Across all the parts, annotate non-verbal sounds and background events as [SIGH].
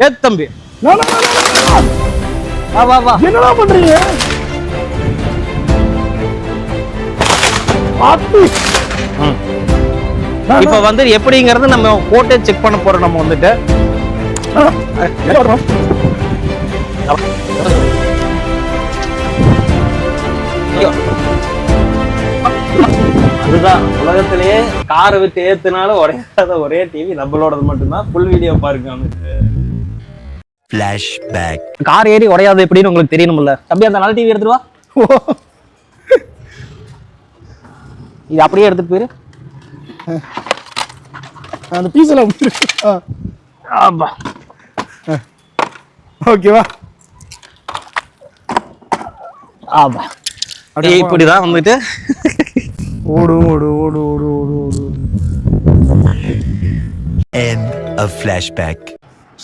ஏத்து தம்பி. வா வா வா. என்னடா பண்றீங்க? பாத்து. ம். நான் இப்ப வந்து எப்படிங்கறது நம்ம போட்டு செக் பண்ண போறோம் நம்ம வந்துட்டு. அதுதான் உலகத்திலேயே காரை விட்டு ஏத்துனாலும் உடையாத ஒரே டிவி நம்மளோடது மட்டும்தான். ஃபுல் வீடியோ பாருங்க வந்து Flashback. கார் ஏறி உடையாது எப்படின்னு உங்களுக்கு தெரியணும்ல. தம்பி அந்த நல்ல டிவி எடுத்துட்டு வா. ஓ, இது அப்படியே எடுத்துட்டு போயிரு. அந்த பீஸ் எல்லாம் ஆமா. ஓகேவா ஆமா. இப்படிதான் வந்துட்டு. ஓடு ஓடு ஓடு ஓடு ஓடு ஓடு. End of flashback.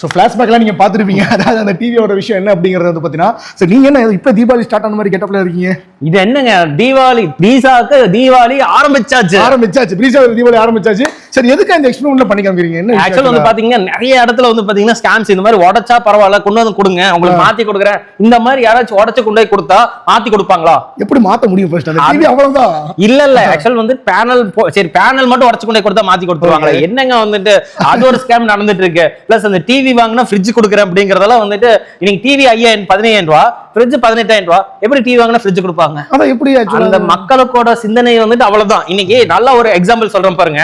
ஸோ ஃப்ளாஷ்பேக்லாம் நீங்கள் பார்த்துருப்பீங்க. [LAUGHS] அதாவது அந்த டிவியோட விஷயம் என்ன அப்படிங்கிறது வந்து பார்த்தீங்கன்னா சரி நீங்கள் என்ன இப்போ தீபாவளி ஸ்டார்ட் ஆன மாதிரி கெட்டப்பில் இருக்கீங்க? இது என்னங்க? தீபாவளி பீஸாக்கு தீபாவளி ஆரம்பிச்சாச்சு. ஆரம்பிச்சாச்சு. ப்ரீசா தீபாவளி ஆரம்பிச்சாச்சு. சரி எதுக்கு இந்த எக்ஸ்பிரிமெண்ட் பண்ணி காமிக்கிறீங்க என்ன ஆக்சுவல் வந்து பாத்தீங்கன்னா நிறைய இடத்துல வந்து பாத்தீங்கன்னா ஸ்கேம்ஸ் இந்த மாதிரி உடைச்சா பரவாயில்ல கொண்டு வந்து கொடுங்க உங்களுக்கு மாத்தி கொடுக்குறேன். இந்த மாதிரி யாராச்சும் உடைச்சு கொண்டு போய் கொடுத்தா மாத்தி கொடுப்பாங்களா? எப்படி மாற்ற முடியும் ஃபர்ஸ்ட் அந்த டிவி அவ்வளவுதான் இல்ல இல்ல. ஆக்சுவல் வந்து பேனல் சரி பேனல் மட்டும் உடைச்சு கொண்டு கொடுத்தா மாத்தி கொடுத்துருவாங்களே. Okay. என்னங்க வந்துட்டு அது ஒரு ஸ்கேம் நடந்துட்டு இருக்கு? பிளஸ் அந்த டிவி வாங்கினா ஃப்ரிட்ஜ் கொடுக்குறேன் அப்படிங்கறதெல்லாம் வந்துட்டு இன்னைக்கு டிவி ஐயாயிரம் பதினையாயிரம் ரூபா ஃப்ரிட்ஜ் பதினெட்டாயிரம் ரூபா. எப்படி டிவி வாங்கினா ஃப்ரிட்ஜ் கொடுப்பாங்க? அதான் எப்படி அந்த மக்களுக்கோட சிந்தனை வந்துட்டு அவ்வளவுதான். இன்னைக்கு நல்ல ஒரு எக்ஸாம்பிள் சொல்றேன் பாருங்க.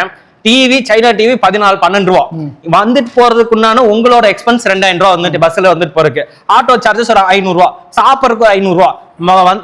டிவி சைனா டிவி பதினாலு பன்னெண்டு ரூபா. வந்துட்டு போறதுக்குண்டான உங்களோட எக்ஸ்பென்ஸ் ரெண்டாயிரம் ரூபா வந்துட்டு பஸ்ல வந்துட்டு போறதுக்கு. ஆட்டோ சார்ஜஸ் ஒரு ஐநூறு ரூபா. சாப்பிட்றதுக்கு ஐநூறு ரூபா. ம- வந்து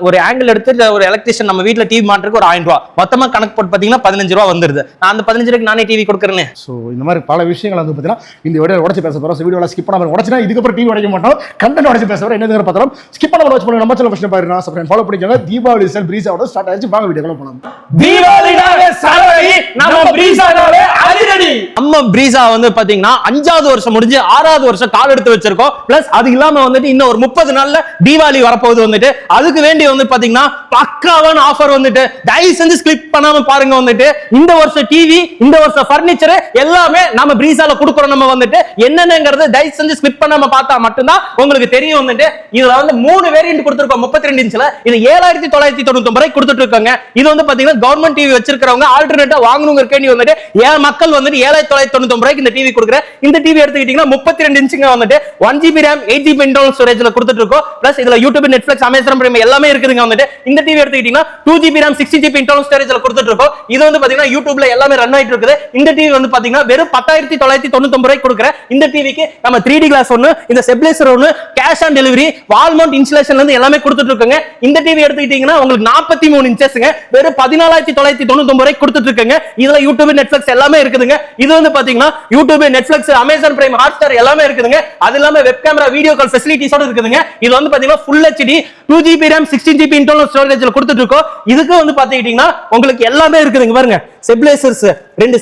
ஒரு ஆங்கிள் எடுத்து ஒரு எலக்ட்ரிஷியன் நம்ம வீட்ல டிவி மாட்டுறதுக்கு ஒரு ஆயிரம் ரூபா. மொத்தமா கணக்கு போட்டு பாத்தீங்கன்னா பதினஞ்சு ரூபா வந்துருது. நான் அந்த பதினஞ்சு ரூபாய்க்கு நானே டிவி கொடுக்குறேன்னு ஸோ இந்த மாதிரி பல விஷயங்கள் வந்து பார்த்தீங்கன்னா இந்த வீடியோ உடச்சு பேச போகிறோம் வீடியோவில் ஸ்கிப் பண்ணாமல் உடச்சுனா இதுக்கப்புறம் டிவி உடைக்க மாட்டோம். கண்டென்ட் உடச்சு பேச போகிறோம் என்ன பார்த்தோம் ஸ்கிப் பண்ணாமல் வாட்ச் பண்ணுங்க நம்ம சேனல் ஃபஸ்ட்டு பாருங்க. சப்ஸ்கிரைப் ஃபாலோ பண்ணிக்கோங்க. தீபாவளி செல் பிரீஸாவோட ஸ்டார்ட் ஆயிடுச்சு. வாங்க வீடியோக்குள்ள போகலாம் தீபாவளினாலே சரவடி நம்ம பிரீசானாலே அதிரடி. நம்ம பிரீசா வந்து பாத்தீங்கன்னா அஞ்சாவது வருஷம் முடிஞ்சு ஆறாவது வருஷம் கால் எடுத்து வச்சிருக்கோம். பிளஸ் அது இல்லாம வந்துட்டு இன்னும் ஒரு முப்பது நாள்ல தீபாவளி வரப்போகுது வந்துட்டு அதுக்கு வேண்டி வந்து பாத்தீங்கன்னா பக்காவான ஆஃபர் வந்துட்டு தயவு செஞ்சு ஸ்கிளிப் பண்ணாம பாருங்க வந்துட்டு. இந்த வருஷம் டிவி இந்த வருஷம் பர்னிச்சர் எல்லாமே நம்ம பிரீசால கொடுக்குறோம் நம்ம வந்துட்டு. என்னென்னங்கிறது தயவு செஞ்சு ஸ்கிளிப் பண்ணாம பார்த்தா மட்டும்தான் உங்களுக்கு தெரியும் வந்துட்டு. இதுல வந்து மூணு வேரியன்ட் கொடுத்துருக்கோம் முப்பத்தி ரெண்டு இன்ச்ல இது ஏழாயிரத்தி தொள்ளாயிரத்தி தொண்ணூத்தி ஒன்பது ரூபாய் கொடுத்துட்டு இருக்காங்க இது வந்து பாத்தீங்கன்னா கவர்மெண்ட் டிவி வச்சிருக்கிறவங்க ஆல்டர்னேட்டா வாங்கணுங்கிற கேள்வி வந்துட்டு ஏன் மக்கள் வந்துட்டு ஏழாயிரத்தி தொள்ளாயிரத்தி தொண்ணூத்தி ஒன்பது ரூபாய்க்கு இந்த டிவி கொடுக்குறேன் இந்த டிவி எடுத்துக்கிட்டீங்கன்னா முப்பத்தி ரெண்டு இன்ச்சுங்க வந்துட்டு one GB RAM eight GB internal ஸ்டோரேஜ்ல கொடுத்துட்டு இருக்கோம் பிளஸ் இதுல யூடியூப் நெட்ஃபிளிக்ஸ் அமேசான் பிரைம் எல்லாமே இருக்குதுங்க வந்துட்டு. இந்த டிவி எடுத்துக்கிட்டீங்கன்னா two GB RAM sixty GB internal ஸ்டோரேஜ்ல கொடுத்துட்டு இருக்கோம். இது வந்து பாத்தீங்கன்னா யூடியூப்ல எல்லாமே ரன் ஆயிட்டு இருக்குது. இந்த டிவி வந்து பாத்தீங்கன்னா வெறும் பத்தாயிரத்தி தொள்ளாயிரத்தி தொண்ணூத்தி ஒன்பது ரூபாய்க்கு கொடுக்குறேன். இந்த டிவிக்கு நம்ம த்ரீ டி கிளாஸ் ஒன்னு இந்த ஸ்டெபிலைசர் ஒன்னு cash on delivery wall mount இன்ஸ்டலேஷன்ல இருந்து எல்லாமே கொடுத்துட்டு இருக்கோங்க. இந்த டிவி எடுத்துக்கிட்டீங்கன்னா உங்களுக்கு நாற்பத்தி மூணு இன்ச்சஸ்ங்க வெறும் பதினாலாயிரத்தி தொள்ளாயிரத்தி தொண்ணூத்தி ரூபாய் ரூபாய்க்கு கொடுத்துட்டு இருக்காங்க. இதுல யூடியூப் நெட்ஃபிளிக்ஸ் எல்லாமே இருக்குதுங்க. இது வந்து பாத்தீங்கன்னா YouTube Netflix Amazon Prime Hotstar எல்லாமே இருக்குதுங்க. அது இல்லாம வெப் கேமரா வீடியோ கால் ஃபெசிலிட்டிஸோட இருக்குதுங்க. இது வந்து பாத்தீங்கன்னா full HD two GB RAM sixteen GB internal ஸ்டோரேஜ்ல கொடுத்துட்டு இருக்கோம். இதுக்கு வந்து பாத்துக்கிட்டீங்கன்னா உங்களுக்கு எல்லாமே இருக்குதுங்க பாருங்க. ஸ்டெபிளைசர்ஸ் ரெண்டு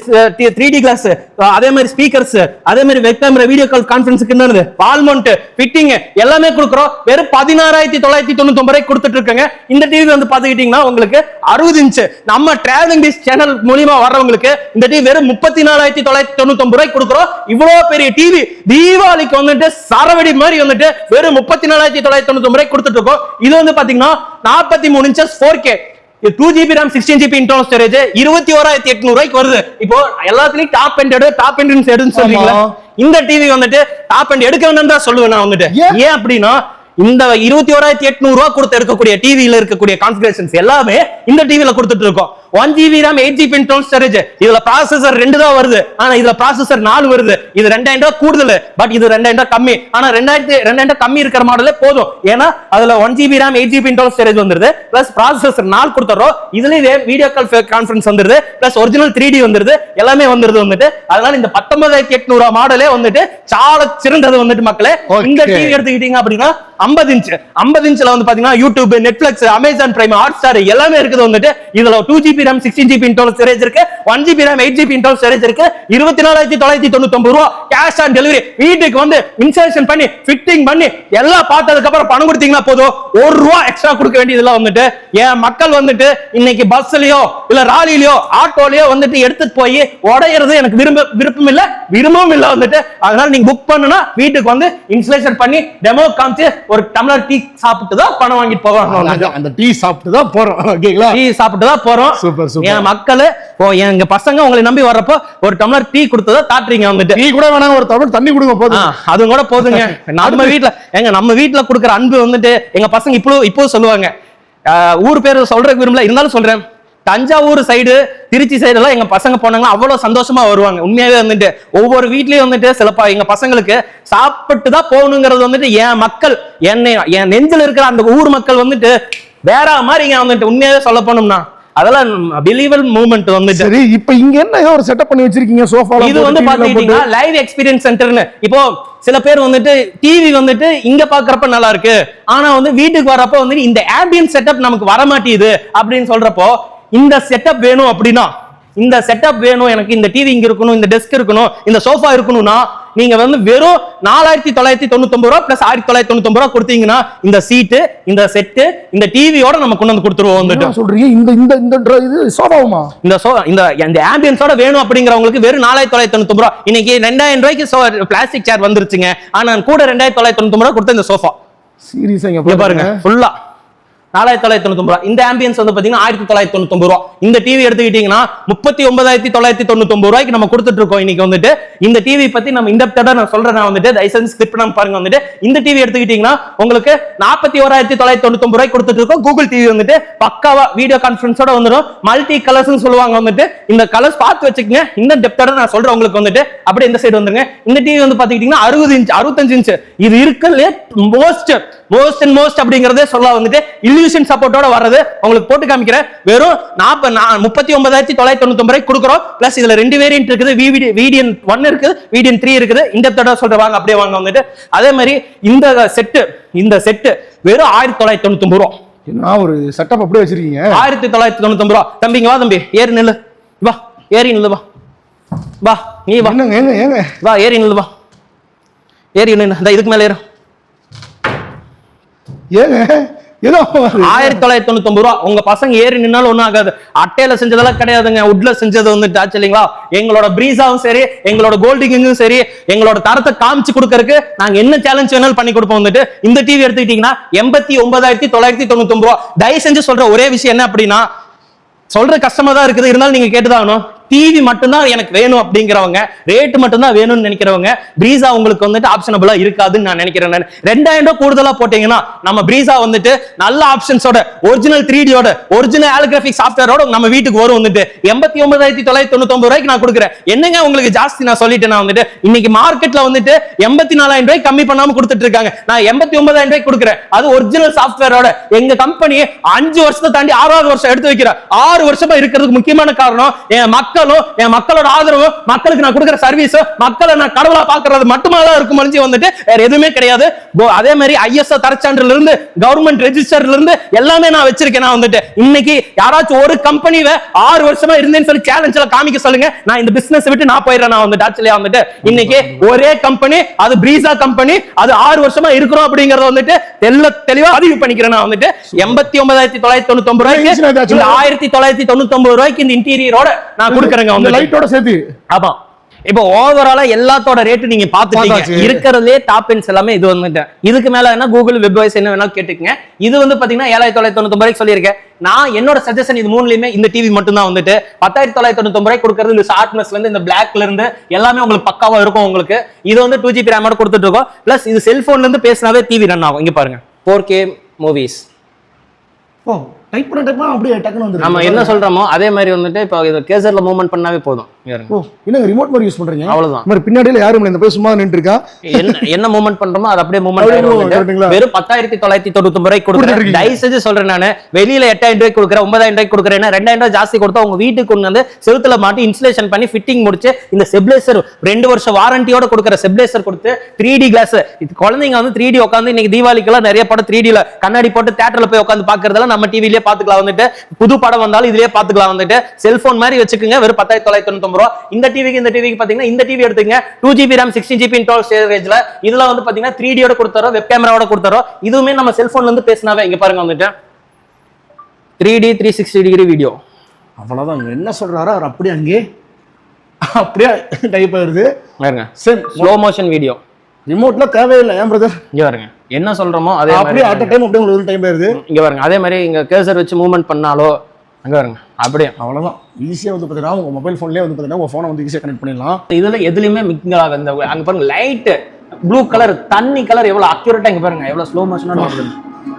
த்ரீ டி கிளாஸ் அதே மாதிரி ஸ்பீக்கர்ஸ் அதே மாதிரி வெப் கேமரா வீடியோ கால் கான்ஃபரன்ஸுக்கு என்னது? வால் ஃபிட்டிங் எல்லாமே கொடுக்குறோம். வெறும் பதினாறாயிரத்தி தொள்ளாயிரத்தி தொண்ணூத்தி ஒன்பது கொடுத்துட்டு இருக்காங்க. இந்த டிவி வந்து பாத்துக்கிட்டீங்கன்னா உங்களுக்கு அறுபது இன்ச் நம்ம டிராவலிங் டிஷ் சேனல் மூலியமா வர்றவங்களுக்கு இந்த டிவி வெறும் முப்பத்தி நாலாயிரத்தி தொள்ளாயிரத்தி தொண்ணூத்தி ஒன்பது ரூபாய்க்கு கொடுக்குறோம். இவ்வளவு பெரிய டிவி தீபாவளிக்கு வந்துட்டு சரவடி மாதிரி வந்துட்டு வெறும் முப்பத்தி நாலாயிரத்தி தொள்ளாயிரத்தி தொண்ணூத்தி ஒன்பது ரூபாய்க்கு கொடுத்துட்டு இருக்கோம். இது வந்து பாத்தீங்கன்னா நாற்பத்தி மூணு inches four K two GB RAM sixteen GB internal storage இருபத்தி ஓராயிரத்தி எட்நூறு ரூபாய்க்கு வருது இப்போ எல்லாத்துலயும் டாப் எண்ட் எடு டாப் எண்ட் எடுன்னு சொல்றீங்களா. இந்த டிவி வந்துட்டு டாப் எண்ட் எடுக்க வேண்டாம் தான் சொல்லுவேன் நான் வந்துட்டு ஏன்? அப்படின்னா இந்த இருபத்தி ஓராயிரத்தி எட்நூறு ரூபா கொடுத்து எடுக்கக்கூடிய டிவில இருக்கக்கூடிய கான்ஃபிகரேஷன்ஸ் எல்லாமே இந்த டிவில கொடுத்துட்டு இருக்கோம் one GB RAM eight GB internal storage இதுல ப்ராசஸர் ரெண்டு தான் வருது. ஆனா இதுல ப்ராசஸர் நாலு வருது. இது ரெண்டாயிரம் ரூபாய் கூடுதல். பட் இது ரெண்டாயிரம் ரூபாய் கம்மி. ஆனா ரெண்டாயிரத்தி ரெண்டாயிரம் கம்மி இருக்கிற மாடலே போதும். ஏன்னா அதுல one GB RAM eight GB internal storage வந்துருது. பிளஸ் ப்ராசஸர் நாலு கொடுத்துறோம். இதுலயே வீடியோ கால் கான்ஃபரன்ஸ் வந்துருது. பிளஸ் ஒரிஜினல் த்ரீ டி வந்துருது. எல்லாமே வந்துருது வந்துட்டு. அதனால இந்த பத்தொன்பதாயிரத்தி எட்நூறு மாடலே வந்துட்டு சால சிறந்தது வந்துட்டு மக்களே. இந்த. டிவி எடுத்துக்கிட்டீங்க அப்படின்னா 50 இன்ச் 50 இன்ச்ல வந்து பாத்தீங்கன்னா YouTube Netflix Amazon Prime Hotstar எல்லாமே இருக்குது வந்துட்டு. இதுல two GB GB RAM sixteen GB internal storage இருக்கு. One GB RAM eight GB internal storage இருக்கு. இருபத்தி நாலாயிரத்தி தொள்ளாயிரத்தி தொண்ணூத்தி ரூபா கேஷ் ஆன் டெலிவரி வீட்டுக்கு வந்து இன்ஸ்டாலேஷன் பண்ணி ஃபிட்டிங் பண்ணி எல்லாம் பார்த்ததுக்கு அப்புறம் பணம் கொடுத்தீங்கன்னா போதும். ஒரு ரூபா எக்ஸ்ட்ரா கொடுக்க வேண்டியதுல வந்துட்டு என் மக்கள் வந்துட்டு இன்னைக்கு பஸ்லயோ இல்ல ராலிலயோ ஆட்டோலயோ வந்துட்டு எடுத்துட்டு போய் உடையிறது எனக்கு விரும்ப விருப்பம் இல்ல விரும்பவும் இல்ல வந்துட்டு. அதனால நீங்க புக் பண்ணுனா வீட்டுக்கு வந்து இன்ஸ்டலேஷன் பண்ணி டெமோ காமிச்சு ஒரு டம்ளர் டீ சாப்பிட்டு தான் பணம் வாங்கிட்டு அந்த- அந்த டீ சாப்பிட்டு தான் போறோம். ஓகேங்களா? டீ சாப்பிட்டு தான் போறோம் Super. என் மக்களு எங்க பசங்க உங்களை நம்பி வர்றப்போ ஒரு டம்ளர் டீ கொடுத்ததா தாட்டுறீங்க வந்துட்டு டீ கூட வேணாம் ஒரு தமிழ் தண்ணி கொடுங்க போதும். அதுவும் கூட போதுங்க. [LAUGHS] நம்ம வீட்ல எங்க நம்ம வீட்ல குடுக்குற அன்பு வந்துட்டு எங்க பசங்க இப்போ இப்போ சொல்லுவாங்க. ஊர் பேர் சொல்றதுக்கு விரும்பல இருந்தாலும் சொல்றேன். தஞ்சாவூர் சைடு திருச்சி சைடு எல்லாம் எங்க பசங்க போனாங்கன்னா அவ்வளவு சந்தோஷமா வருவாங்க. உண்மையாவே வந்துட்டு ஒவ்வொரு வீட்லயும் வந்துட்டு சிலப்பா எங்க பசங்களுக்கு சாப்பிட்டு தான் போகணுங்கிறது வந்துட்டு என் மக்கள் என்னை என் நெஞ்சில் இருக்கிற அந்த ஊர் மக்கள் வந்துட்டு வேற மாதிரிங்க வந்துட்டு உண்மையாவே சொல்ல போனோம்னா. அதெல்லாம் பிலீவல் மூமெண்ட் வந்துட்டு. சரி இப்ப இங்க என்ன ஏதோ ஒரு செட்டப் பண்ணி வச்சிருக்கீங்க? சோஃபா இது வந்து பாத்துக்கிட்டீங்கன்னா லைவ் எக்ஸ்பீரியன்ஸ் சென்டர்னு இப்போ சில பேர் வந்துட்டு டிவி வந்துட்டு இங்க பாக்குறப்ப நல்லா இருக்கு. ஆனா வந்து வீட்டுக்கு வரப்ப வந்துட்டு இந்த ஆம்பியன் செட்டப் நமக்கு வர மாட்டேங்குது அப்படின்னு சொல்றப்போ இந்த செட்டப் வேணும் அப்படின்னா இந்த செட்டப் வேணும் எனக்கு இந்த டிவி இங்க இருக்கணும் இந்த டெஸ்க் இருக்கணும் இந்த சோஃபா இருக்கணும்னா நீங்க வந்து வெறும் நாலாயிரத்தி தொள்ளாயிரத்தி தொண்ணூத்தி ரூபா பிளஸ் ஆயிரத்தி தொள்ளாயிரத்தி தொண்ணூத்தி ரூபா கொடுத்தீங்கன்னா இந்த சீட்டு இந்த செட்டு இந்த டிவியோட நம்ம கொண்டு வந்து கொடுத்துருவோம் வந்துட்டு. சொல்றீங்க? இந்த இந்த இந்த இது சோஃபாவுமா இந்த சோ இந்த இந்த ஆம்பியன்ஸோட வேணும் அப்படிங்கிறவங்களுக்கு வெறும் நாலாயிரத்தி தொள்ளாயிரத்தி தொண்ணூத்தி ரூபா. இன்னைக்கு ரெண்டாயிரம் ரூபாய்க்கு பிளாஸ்டிக் சேர் வந்துருச்சுங்க. ஆனா கூட ரெண்டாயிரத்தி தொள்ளாயிரத்தி தொண்ணூத்தி ரூபா கொடுத்த இந்த சோஃபா சீரியஸா பாருங்க ஃபுல்லா நாலாயிரத்தி தொள்ளாயிரத்தி தொண்ணூத்தி ரூபா. இந்த ஆம்பியன்ஸ் வந்து பாத்தீங்கன்னா ஆயிரத்தி தொள்ளாயிரத்தி தொண்ணூத்தி ரூபா. இந்த டிவி எடுத்துக்கிட்டீங்கன்னா முப்பத்தி ஒன்பதாயிரத்தி தொள்ளாயிரத்தி தொண்ணூத்தி ரூபாய்க்கு நம்ம கொடுத்துட்டு இருக்கோம் இன்னைக்கு வந்துட்டு. இந்த டிவி பத்தி நம்ம இந்த தடவை நான் சொல்றேன் நான் வந்துட்டு. லைசன்ஸ் கிளிப் பண்ணாம பாருங்க வந்துட்டு. இந்த டிவி எடுத்துக்கிட்டீங்கன்னா உங்களுக்கு நாற்பத்தி ஓராயிரத்தி தொள்ளாயிரத்தி தொண்ணூத்தி ரூபாய்க்கு கொடுத்துட்டு இருக்கோம் கூகுள் டிவி வந்துட்டு பக்காவா வீடியோ கான்ஃபரன்ஸோட வந்துடும் மல்டி கலர்ஸ் சொல்லுவாங்க வந்துட்டு. இந்த கலர்ஸ் பார்த்து வச்சுக்கங்க. இந்த டெப்டோட நான் சொல்றேன் உங்களுக்கு வந்துட்டு. அப்படியே இந்த சைடு வந்துருங்க. இந்த டிவி வந்து பாத்துக்கிட்டீங்கன்னா அறுபது இன்ச் அறுபத்தஞ்சு இன்ச் இது இருக்குல்ல மோஸ்ட் மோஸ்ட் அண்ட் மோஸ்ட் அப்படிங்கறதே சொல்ல வந்துட்டு. இல்யூஷன் சப்போர்ட்டோட வர்றது உங்களுக்கு போட்டு காமிக்கிறேன். வெறும் நாற்பது முப்பத்தி ஒன்பதாயிரத்தி தொள்ளாயிரத்தி தொண்ணூத்தி கொடுக்குறோம். பிளஸ் இதுல ரெண்டு வேரியன்ட் இருக்குது. வீடியன் ஒன் இருக்குது. வீடியன் த்ரீ இருக்குது. இந்த தடவை சொல்ற வாங்க அப்படியே வாங்க வந்துட்டு. அதே மாதிரி இந்த செட்டு இந்த செட்டு வெறும் ஆயிரத்தி தொள்ளாயிரத்தி தொண்ணூத்தி ரூபா. என்ன ஒரு செட்டப் அப்படியே வச்சிருக்கீங்க? ஆயிரத்தி தொள்ளாயிரத்தி தொண்ணூத்தி ரூபா. தம்பிங்க வா தம்பி. ஏறி நில்லு. வா ஏறி நில்லு வா. வா நீ வா. ஏங்க ஏங்க? வா ஏறி நில்லு வா. ஏறி இந்த இதுக்கு மேல ஏறு. ஏங்க? ஏதோ ஆயிரத்தி தொள்ளாயிரத்தி தொண்ணூத்தி ரூபா. உங்க பசங்க ஏறி நின்னாலும் ஒன்றும் ஆகாது. அட்டையில செஞ்சதெல்லாம் கிடையாதுங்க. உட்ல செஞ்சது வந்து ஆச்சு இல்லைங்களா? எங்களோட பிரீஸாவும் சரி எங்களோட கோல்டிங்கும் சரி எங்களோட தரத்தை காமிச்சு கொடுக்கறதுக்கு நாங்க என்ன சேலஞ்ச் வேணாலும் பண்ணி கொடுப்போம் வந்துட்டு இந்த டிவி எடுத்துக்கிட்டீங்கன்னா எண்பத்தி ஒன்பதாயிரத்தி தொள்ளாயிரத்தி தொண்ணூத்தி ஒன்பது ரூபா. தயவு செஞ்சு சொல்ற ஒரே விஷயம் என்ன அப்படின்னா சொல்ற கஷ்டமா தான் இருக்குது. இருந்தாலும் நீங்க கேட்டுதான் டிவி மட்டும்தான் எனக்கு வேணும் அப்படிங்கிறவங்க ரேட் மட்டும்தான் வேணும்னு நினைக்கிறவங்க பிரீசா உங்களுக்கு வந்துட்டு ஆப்ஷனபிளா இருக்காதுன்னு நான் நினைக்கிறேன் ரெண்டாயிரம் ரூபாய் கூடுதலா போட்டீங்கன்னா நம்ம பிரீசா வந்துட்டு நல்ல ஆப்ஷன்ஸோட ஒரிஜினல் த்ரீ டியோட ஒரிஜினல் ஆலோகிராபிக் சாஃப்ட்வேரோட நம்ம வீட்டுக்கு வரும் வந்துட்டு. எண்பத்தி ஒன்பதாயிரத்தி தொள்ளாயிரத்தி தொண்ணூத்தி ஒன்பது ரூபாய்க்கு நான் கொடுக்குறேன். என்னங்க உங்களுக்கு ஜாஸ்தி நான் சொல்லிட்டேன் நான் வந்துட்டு? இன்னைக்கு மார்க்கெட்ல வந்துட்டு எண்பத்தி நாலாயிரம் ரூபாய் கம்மி பண்ணாம கொடுத்துட்டு இருக்காங்க. நான் எண்பத்தி ஒன்பதாயிரம் ரூபாய்க்கு கொடுக்குறேன். அது ஒரிஜினல் சாஃப்ட்வேரோட எங்க கம்பெனி அஞ்சு வருஷத்தை தாண்டி ஆறாவது வருஷம் எடுத்து வைக்கிறேன் ஆறு வருஷமா இருக்கிறதுக்கு முக்கியமான காரணம் என் மக்களும் என் மக்களோட ஆதரவும் மக்களுக்கு நான் கொடுக்குற சர்வீஸ் மக்களை நான் கடவுளா பாக்குறது மட்டுமா தான் இருக்கும் மனுச்சு வந்துட்டு வேற எதுவுமே கிடையாது. அதே மாதிரி ஐஎஸ்ஓ தரச்சான்றுல இருந்து கவர்மெண்ட் ரெஜிஸ்டர்ல இருந்து எல்லாமே நான் வச்சிருக்கேன் நான் வந்துட்டு. இன்னைக்கு யாராச்சும் ஒரு கம்பெனிவை ஆறு வருஷமா இருந்தேன்னு சொல்லி சேலஞ்சில் காமிக்க சொல்லுங்க. நான் இந்த பிசினஸ் விட்டு நான் போயிடுறேன் நான் வந்துட்டு ஆக்சுவலியா வந்துட்டு. இன்னைக்கு ஒரே கம்பெனி அது பிரீசா கம்பெனி அது ஆறு வருஷமா இருக்கிறோம் அப்படிங்கறத வந்துட்டு தெல்ல தெளிவா பதிவு பண்ணிக்கிறேன் நான் வந்துட்டு. எண்பத்தி ஒன்பதாயிரத்தி தொள்ளாயிரத்தி தொண்ணூத்தி ஒன்பது ரூபாய்க்கு ஆயிரத்தி தொள்ளாயிரத்தி தொண்ணூத்தி ஒன்பது ரூபாய்க்கு இந்த இன்டீரியரோட நான் கொடுக்குறேங்க இந்த வந்துட்டு லைட்டோட சேர்த்து. ஆமா. இப்போ ஓவராலா எல்லாத்தோட ரேட்டு நீங்க பாத்துட்டீங்க. இருக்கிறதுலே டாப் எண்ட்ஸ் எல்லாமே இது வந்துட்டு இதுக்கு மேல என்ன கூகுள் வெப் வாய்ஸ் என்ன வேணாலும் கேட்டுக்கங்க. இது வந்து பாத்தீங்கன்னா ஏழாயிரத்தி தொள்ளாயிரத்தி தொண்ணூத்தி ரூபாய்க்கு சொல்லியிருக்கேன். நான் என்னோட சஜஷன் இது மூணுலயுமே இந்த டிவி மட்டும் தான் வந்துட்டு. பத்தாயிரத்தி தொள்ளாயிரத்தி தொண்ணூத்தி ரூபாய்க்கு கொடுக்கறது இந்த ஷார்ட்னஸ்ல இருந்து இந்த பிளாக்ல இருந்து எல்லாமே உங்களுக்கு பக்காவா இருக்கும் உங்களுக்கு. இது வந்து டூ ஜிபி ரேமோட கொடுத்துட்டு இருக்கோம். பிளஸ் இது செல்போன்ல இருந்து பேசினாவே டிவி ரன் ஆகும். இங்க பாருங்க. ஃபோர் கே மூவிஸ் ஓ டைப் பண்ண டைப் பண்ண அப்படியே டக்குன்னு வந்து நம்ம என்ன சொல்றோமோ அதே மாதிரி வந்துட்டு இப்போ இது கேசர்ல மூவ்மெண்ட் பண்ணாவே போதும். ஓ என்னங்க ரிமோட் மாதிரி யூஸ் பண்றீங்க? அவ்வளவுதான். மாதிரி பின்னாடியில யாரும் இந்த போய் சும்மா நின்று இருக்கா என்ன என்ன மூவ்மெண்ட் பண்றோமோ அது அப்படியே மூவ்மெண்ட்? வெறும் பத்தாயிரத்தி தொள்ளாயிரத்தி தொண்ணூத்தி ரூபாய்க்கு கொடுக்குறேன். தயவு செஞ்சு சொல்றேன் நானு. வெளியில எட்டாயிரம் ரூபாய்க்கு கொடுக்குறேன் ஒன்பதாயிரம் ரூபாய்க்கு கொடுக்குறேன் ரெண்டாயிரம் ரூபாய் ஜாஸ்தி கொடுத்தா உங்க வீட்டுக்கு கொண்டு வந்து செவுத்துல மாட்டி இன்ஸ்டலேஷன் பண்ணி ஃபிட்டிங் முடிச்சு இந்த செப்லேசர் ரெண்டு வருஷம் வாரண்டியோட கொடுக்குற செப்லேசர் கொடுத்து த்ரீ டி கிளாஸ் இது குழந்தைங்க வந்து த்ரீ டி உட்காந்து இன்னைக்கு தீபாவளிக்கெல்லாம் நிறைய படம் த்ரீ டில கண்ணாடி போட்டு தேட்டர்ல போய் உட்காந்து பாக்குறதெல்லாம் நம்ம டிவிலேயே பாத்துக்கலாம் வந்துட்டு. புது படம் வந்தாலும் இதுலயே பாத்துக்கலாம் வந்துட்டு. செல்போன் மாதிரி வச்சுக்கோங்க வெறும் பத்தாயிரத்தி தொள்ளாயிரத்தி தொண்ணூத்தி ரூபா இந்த டிவிக்கு இந்த டிவிக்கு பாத்தீங்கன்னா இந்த டிவி எடுத்துங்க two GB RAM sixteen GB internal ஸ்டோரேஜ்ல இதுல வந்து பாத்தீங்கன்னா த்ரீ டியோட கொடுத்தாரோ வெப் கேமராவோட கொடுத்தாரோ இதுவுமே நம்ம செல்போன்ல இருந்து பேசினாவே இங்க பாருங்க வந்துட்டு. Three D three sixty degree video அவ்வளவுதான் என்ன சொல்றாரோ அவர் அப்படியே அங்கே அப்படியே டைப் பாருங்க. சேம் ஸ்லோ மோஷன் வீடியோ ரிமோட்ல தேவையில்லை ஏன் பிரதர் இங்க பாருங்க. என்ன சொல்றோமோ அதே அப்படியே அட் டைம் அப்படியே உங்களுக்கு டைம் ஆயிருது. இங்க பாருங்க. அதே மாதிரி இங்க கேசர் வச்சு மூவ்மெண்ட் பண்ணாலோ அங்க பாருங்க. அப்படியே. அவ்வளவுதான். ஈஸியா வந்து பாத்தீங்கன்னா உங்க மொபைல் போன்லயே வந்து பாத்தீங்கன்னா உங்க போனை வந்து ஈஸியா கனெக்ட் பண்ணிடலாம். இதுல எதுலயுமே மிக்ஸ் ஆகாது இந்த அங்க பாருங்க லைட் ப்ளூ கலர் தண்ணி கலர் எவ்வளவு அக்யூரேட்டா இங்க பாருங்க எவ்வளவு ஸ்லோ வருது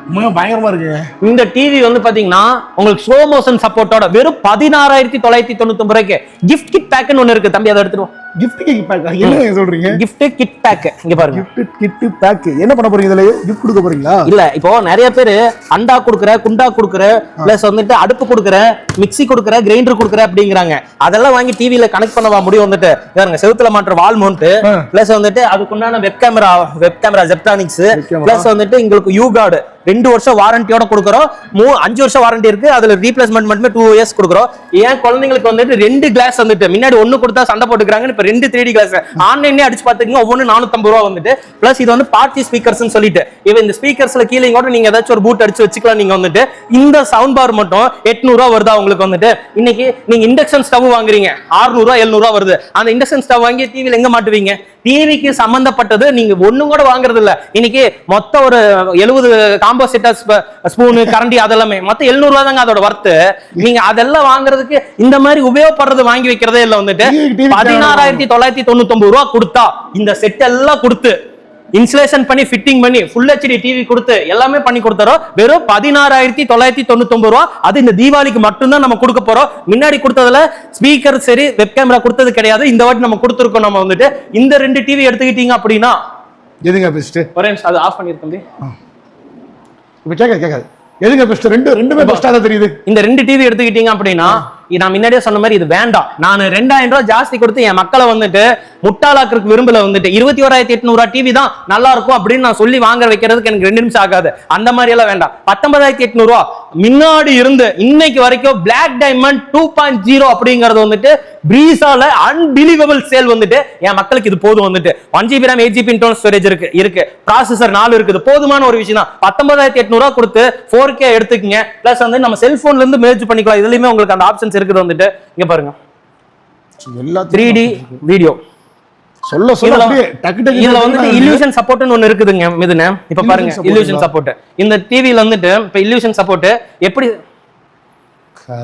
உண்மையா பயங்கரமா இருக்குங்க இந்த டிவி வந்து பாத்தீங்கன்னா உங்களுக்கு ஸ்லோ மோஷன் சப்போர்ட்டோட வெறும் பதினாறாயிரத்தி தொள்ளாயிரத்தி தொண்ணூத்தி ரூபாய்க்கு கிஃப்ட் கிட் பேக்னு ஒண்ணு இருக்கு. தம்பி அதை எடுத்துருவோம் கிஃப்ட் கிக் பேக் என்ன சொல்றீங்க? கிஃப்ட் கிட் பேக் இங்க பாருங்க. கிஃப்ட் கிட் பேக் என்ன பண்ண போறீங்க இதுல? கிஃப்ட் கொடுக்க போறீங்களா? இல்ல இப்போ நிறைய பேரு அண்டா குடுக்குற குண்டா குடுக்குற பிளஸ் வந்துட்டு அடுப்பு குடுக்குற மிக்ஸி குடுக்குற கிரைண்டர் குடுக்குற அப்படிங்கிறாங்க. அதெல்லாம் வாங்கி டிவில கனெக்ட் பண்ணவா முடியும் வந்துட்டு? பாருங்க செவுத்துல மாற்ற வால் மவுண்ட். பிளஸ் வந்துட்டு அதுக்குண்டான web camera web camera Zebronics. Plus வந்துட்டு உங்களுக்கு யூ கார்டு ரெண்டு வருஷம் வாரண்டியோட கொடுக்குறோம். மூ அஞ்சு வருஷம் வாரண்டி இருக்கு. அதுல ரீப்ளேஸ்மெண்ட் மட்டுமே டூ இயர்ஸ் கொடுக்குறோம். ஏன் குழந்தைங்களுக்கு வந்துட்டு ரெண்டு கிளாஸ் வந்துட்டு முன்னாடி ஒண்ணு கொடுத்தா சண்டை போட்டுக்கிறாங்க இப்ப ரெண்டு த்ரீ டி கிளாஸ் அடிச்சு பாத்துக்கீங்க ஒவ்வொன்று நானூத்தம்பது ரூபா வந்துட்டு. பிளஸ் இது வந்து பார்ட்டி ஸ்பீக்கர்ஸ் சொல்லிட்டு. இவ இந்த ஸ்பீக்கர்ஸ்ல கீழே கூட நீங்க ஏதாச்சும் ஒரு பூட் அடிச்சு வச்சுக்கலாம் நீங்க வந்துட்டு. இந்த சவுண்ட் பார் மட்டும் எட்நூறு ரூபா வருதா உங்களுக்கு வந்துட்டு? இன்னைக்கு நீங்க இண்டக்ஷன் ஸ்டவ் வாங்குறீங்க. 600 ரூபா 700 ரூபா வருது. அந்த இண்டக்ஷன் ஸ்டவ் வாங்கி டிவில எங்க மாட்டுவீங்க? டிவிக்கு சம்பந்தப்பட்டது நீங்க ஒண்ணும் கூட வாங்குறது இல்ல இன்னைக்கு மொத்த ஒரு எழுபது காம்போ செட்டர்ஸ் ஸ்பூனு கரண்டி அதெல்லாமே மொத்தம் 700 ரூபா தாங்க அதோட வர்த்து நீங்க அதெல்லாம் வாங்குறதுக்கு இந்த மாதிரி உபயோகப்படுறது வாங்கி வைக்கிறதே இல்ல வந்துட்டு. பதினாறாயிரத்தி தொள்ளாயிரத்தி தொண்ணூத்தி ஒன்பது ரூபா கொடுத்தா இந்த செட் எல்லாம் கொடுத்து இன்ஸ்டலேஷன் பண்ணி ஃபிட்டிங் பண்ணி ஃபுல் ஹெச்டி டிவி கொடுத்து எல்லாமே பண்ணி கொடுத்தாரோ வெறும் பதினாறாயிரத்தி தொள்ளாயிரத்தி தொண்ணூத்தி ரூபா. அது இந்த தீபாவளிக்கு மட்டும்தான் நம்ம கொடுக்க போறோம். முன்னாடி கொடுத்ததுல ஸ்பீக்கர் சரி வெப் கேமரா கொடுத்தது கிடையாது. இந்த வாட்டி நம்ம கொடுத்துருக்கோம் நம்ம வந்துட்டு. இந்த ரெண்டு டிவி எடுத்துக்கிட்டீங்க அப்படின்னா எதுங்க பெஸ்ட் ஒரே அது ஆஃப் பண்ணிருக்கேன். இப்ப கேட்காது கேட்காது. எதுங்க பெஸ்ட் ரெண்டு ரெண்டுமே பெஸ்டா தான் தெரியுது. இந்த ரெண்டு டிவி எடுத்துக்கிட்டீங்க அப்படின்னா நான் முன்னாடியே சொன்ன மாதிரி இது வேண்டாம். நான் ரெண்டாயிரம் ரூபாய் ஜாஸ்தி கொடுத்து என் மக்களை வந்துட்டு முட்டாளாக்கிறதுக்கு விரும்பல வந்துட்டு. இருபத்தி ஓராயிரத்தி எட்நூறு டிவி தான் நல்லா இருக்கும் அப்படின்னு நான் சொல்லி வாங்க வைக்கிறதுக்கு எனக்கு ரெண்டு நிமிஷம் ஆகாது. அந்த மாதிரி எல்லாம் வேண்டாம். பத்தொன்பதாயிரத்தி எட்நூறு முன்னாடி இருந்து இன்னைக்கு வரைக்கும் black diamond two point zero அப்படிங்கறது வந்துட்டு பிரீசால அன்பிலீவபிள் சேல் வந்துட்டு என் மக்களுக்கு இது போதும் வந்துட்டு. One GB RAM eight GB internal storage இருக்கு இருக்கு. ப்ராசஸர் நாலு இருக்குது. போதுமான ஒரு விஷயம் தான். பத்தொன்பதாயிரத்தி எட்நூறு கொடுத்து ஃபோர் கே எடுத்துக்கங்க. பிளஸ் வந்து நம்ம செல்போன்ல இருந்து மேஜ் பண்ணிக்கலாம். இதுலயுமே உங்களுக்கு அந்த ஆப்ஷன்ஸ் இருக்குது வந்துட்டு இங்க பாருங்க. எல்லாத்தையும் த்ரீ டி வீடியோ சொல்ல சொல்ல இதுல வந்துட்டு இல்லூஷன் சப்போர்ட்னு ஒன்னு இருக்குதுங்க மிதுன. இப்ப பாருங்க இல்லூஷன்? சப்போர்ட் இந்த டிவில வந்துட்டு இப்ப இல்லூஷன் சப்போர்ட் எப்படி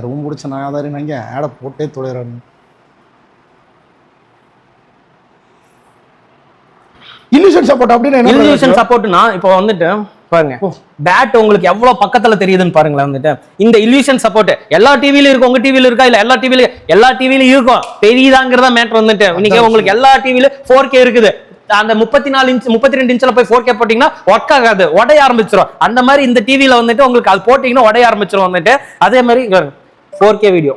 ரூம் முடிச்ச நான் அதாரி நாங்க ஆட போட்டே தொலைறானு இல்லூஷன் சப்போர்ட் அப்படின்னு இல்லூஷன் சப்போர்ட்னா இப்போ வந்துட்டு பாருங்க. பேட் உங்களுக்கு எவ்வளவு பக்கத்துல தெரியுதுன்னு பாருங்களேன் வந்துட்டு. இந்த இல்லூஷன் சப்போர்ட் எல்லா டிவில இருக்கு? உங்க டிவில இருக்கா? இல்ல எல்லா டிவில எல்லா டிவிலயும் இருக்கும் தெரியுதாங்கிறதா மேட்டர் வந்துட்டு. இன்னைக்கு உங்களுக்கு எல்லா டிவில ஃபோர் கே இருக்குது. அந்த முப்பத்தி நாலு இன்ச் முப்பத்தி ரெண்டு இன்ச்ல போய் ஃபோர் கே போட்டீங்கன்னா ஒர்க் ஆகாது. உடைய ஆரம்பிச்சிடும் அந்த மாதிரி இந்த டிவில வந்துட்டு உங்களுக்கு அது போட்டீங்கன்னா உடைய ஆரம்பிச்சிடும் வந்துட்டு. அதே மாதிரி ஃபோர் கே வீடியோ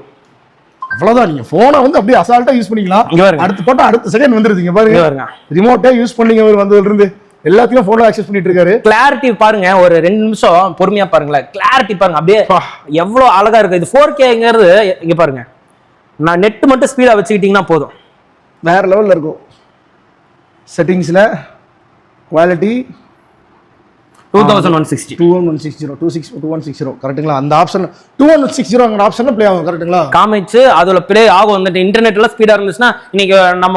அவ்வளவுதான். நீங்க போனை வந்து அப்படியே அசால்ட்டா யூஸ் பண்ணிக்கலாம். அடுத்து போட்டா அடுத்த செகண்ட் வந்துருதுங்க பாருங்க. ரிமோட்டே யூஸ் பண்ணீங்க வந்ததுல இருந்து. எல்லாத்தையும் போன்ல ஆக்சஸ் பண்ணிட்டு இருக்காரு கிளாரிட்டி பாருங்க ஒரு ரெண்டு நிமிஷம் பொறுமையா பாருங்களேன். கிளாரிட்டி பாருங்க அப்படியே. எவ்வளவு அழகா இருக்கு. இது ஃபோர் கேங்கிறது இங்க பாருங்க. நான் நெட் மட்டும் ஸ்பீடா வச்சுக்கிட்டீங்கன்னா போதும். வேற லெவல்ல இருக்கும். செட்டிங்ஸ்ல quality two thousand one sixty two one one six zero two six two one six zero கரெக்ட்டுங்களா அந்த option two one six zero அந்த ஆப்ஷன்ல ப்ளே ஆகும். கரெக்ட்டுங்களா காமிச்சு அதுல பிளே ஆகும். வந்துட்டு இன்டர்நெட்ல ஸ்பீடா இருந்துச்சுன்னா இன்னைக்கு நம்ம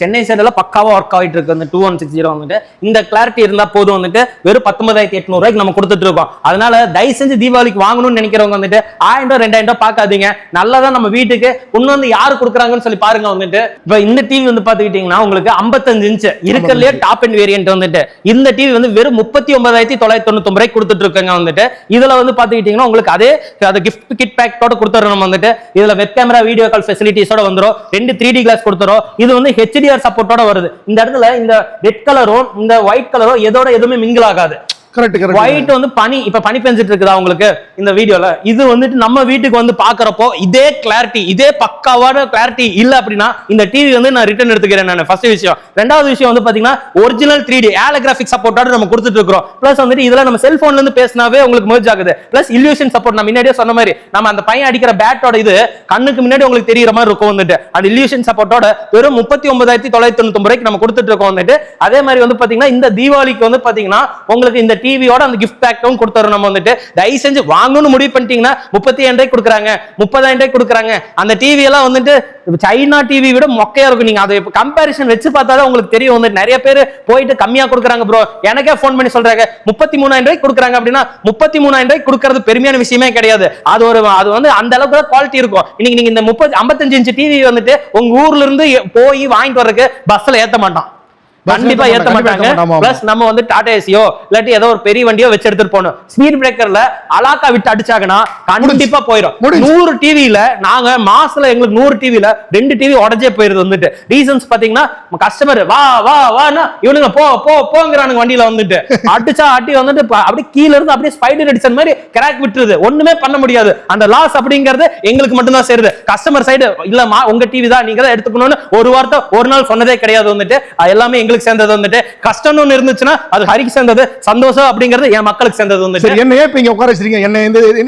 சென்னை சைடுல பக்காவா ஒர்க் ஆகிட்டு இருக்கு. அந்த டூ ஒன் சிக்ஸ் ஜீரோ வந்துட்டு இந்த கிளாரிட்டி இருந்தா போதும் வந்துட்டு வெறும் பத்தொன்பதாயிரத்தி எட்நூறு ரூபாய்க்கு நம்ம கொடுத்துட்டு இருக்கோம் அதனால தயவு செஞ்சு தீபாவளிக்கு வாங்கணும்னு நினைக்கிறவங்க வந்துட்டு ஆயிரம் ரூபாய் ரெண்டாயிரம் ரூபாய் பார்க்காதீங்க. நல்லதா நம்ம வீட்டுக்கு இன்னும் வந்து யாரு கொடுக்குறாங்கன்னு சொல்லி பாருங்க வந்துட்டு. இப்ப இந்த டிவி வந்து பாத்துக்கிட்டீங்கன்னா உங்களுக்கு 55 இன்ச் இருக்கிறதுலே டாப் அண்ட் வேரியன்ட் வந்துட்டு. இந்த டிவி வந்து வெறும் முப்பத்தி ஒன்பதாயிரத்தி தொள்ளாயிரத்தி தொண்ணூத்தி ரூபாய்க்கு கொடுத்துட்டு இருக்கோங்க வந்துட்டு. இதுல வந்து பாத்துக்கிட்டீங்கன்னா உங்களுக்கு அதே அது கிஃப்ட் கிட் பேக்கோட கொடுத்துறோம் நம்ம வந்துட்டு. இதுல வெப் கேமரா வீடியோ கால் ஃபெசிலிட்டிஸோட வந்துரும். ரெண்டு த்ரீ டி கிளாஸ் கொடுத்துரும் இது வந்து ஹெச்டிஆர் சப்போர்ட்டோட வருது. இந்த இடத்துல இந்த ரெட் கலரும் இந்த ஒயிட் கலரும் எதோட எதுவுமே மிங்கிள் ஆகாது. கரெக்ட் ஒயிட் வந்து பனி இப்ப பனி பெஞ்சிட்டு இருக்குதா உங்களுக்கு இந்த வீடியோல? இது வந்துட்டு நம்ம வீட்டுக்கு வந்து பாக்குறப்போ இதே கிளாரிட்டி இதே பக்காவான கிளாரிட்டி இல்ல அப்படின்னா இந்த டிவி வந்து நான் ரிட்டர்ன் எடுத்துக்கிறேன் நான். ஃபர்ஸ்ட் விஷயம். ரெண்டாவது விஷயம் வந்து பாத்தீங்கன்னா ஒரிஜினல் த்ரீ டி ஆலோகிராஃபிக் சப்போர்ட்டோட நம்ம கொடுத்துட்டு இருக்கிறோம். பிளஸ் வந்துட்டு இதுல நம்ம செல்போன்ல இருந்து பேசினாவே உங்களுக்கு மெர்ஜ் ஆகுது. பிளஸ் இல்யூஷன் சப்போர்ட் நான் முன்னாடியே சொன்ன மாதிரி நம்ம அந்த பையன் அடிக்கிற பேட்டோட இது கண்ணுக்கு முன்னாடி உங்களுக்கு தெரியற மாதிரி இருக்கும் வந்துட்டு. அந்த இல்யூஷன் சப்போர்ட்டோட வெறும் முப்பத்தி ஒன்பதாயிரத்தி தொள்ளாயிரத்தி தொண்ணூத்தி ரூபாய்க்கு நம்ம கொடுத்துட்டு இருக்கோம் வந்துட்டு. அதே மாதிரி வந்து பாத்தீங்கன்னா இந்த தீபாவளிக்கு வந்து பாத்தீங்கன்னா உங்களுக்கு இந்த டிவியோட அந்த கிஃப்ட் பேக்கும் கொடுத்துறோம் நம்ம வந்துட்டு. தயவு செஞ்சு வாங்கணும்னு முடிவு பண்ணிட்டீங்கன்னா முப்பத்தி ஏழு ரூபாய்க்கு கொடுக்குறாங்க. முப்பதாயிரம் ரூபாய்க்கு கொடுக்குறாங்க. அந்த டிவி எல்லாம் வந்துட்டு சைனா டிவி விட மொக்கையா இருக்கும். நீங்க அதை கம்பாரிசன் வச்சு பார்த்தாதான் உங்களுக்கு தெரியும். வந்துட்டு நிறைய பேர் போயிட்டு கம்மியா கொடுக்குறாங்க ப்ரோ எனக்கே ஃபோன் பண்ணி சொல்றாங்க முப்பத்தி மூணாயிரம் ரூபாய்க்கு கொடுக்குறாங்க அப்படின்னா முப்பத்தி மூணாயிரம் ரூபாய்க்கு கொடுக்கறது பெருமையான விஷயமே கிடையாது. அது ஒரு அது வந்து அந்த அளவுக்கு தான் குவாலிட்டி இருக்கும். இன்னைக்கு நீங்க இந்த முப்பது ஐம்பத்தஞ்சு இன்ச்சு டிவி வந்துட்டு உங்க ஊர்ல இருந்து போய் வாங்கிட்டு வர்றதுக்கு பஸ்ல ஏத்த மாட்டான். கண்டிப்பா ஏத்த மாட்டாங்க. பிளஸ் நம்ம வந்து டாடா ஏசியோ இல்லாட்டி ஏதோ ஒரு பெரிய வண்டியோ வச்சு எடுத்துட்டு போகணும். ஸ்பீட் பிரேக்கர்ல அலாக்கா விட்டு அடிச்சாங்கன்னா கண்டிப்பா போயிடும். நூறு டிவில நாங்க மாசத்துல எங்களுக்கு நூறு டிவில ரெண்டு டிவி உடஞ்சே போயிருது வந்துட்டு. ரீசன்ஸ் பாத்தீங்கன்னா கஸ்டமர் வா வா வான்னா இவனுங்க போ போ போங்கிறானுங்க வண்டியில வந்துட்டு. அடிச்சா அடி வந்துட்டு அப்படியே கீழ இருந்து அப்படியே ஸ்பைடர் அடிச்ச மாதிரி கிராக் விட்டுருது. ஒண்ணுமே பண்ண முடியாது. அந்த லாஸ் அப்படிங்கிறது எங்களுக்கு மட்டும்தான் சேருது. கஸ்டமர் சைடு இல்லம்மா உங்க டிவி தான் நீங்க தான் எடுத்துக்கணும்னு ஒரு வார்த்தை ஒரு நாள் சொன்னதே கிடையாது வந்துட்டு. எல்லாமே எங்களுக்கு சேர்ந்தது வந்துட்டு கஷ்டம்னு ஒண்ணு இருந்துச்சுன்னா அது ஹரிக்கு சேர்ந்தது சந்தோஷம் அப்படிங்கிறது என் மக்களுக்கு சேர்ந்தது சரி என்ன ஏன் இங்க உட்கார வச்சிருக்கீங்க என்ன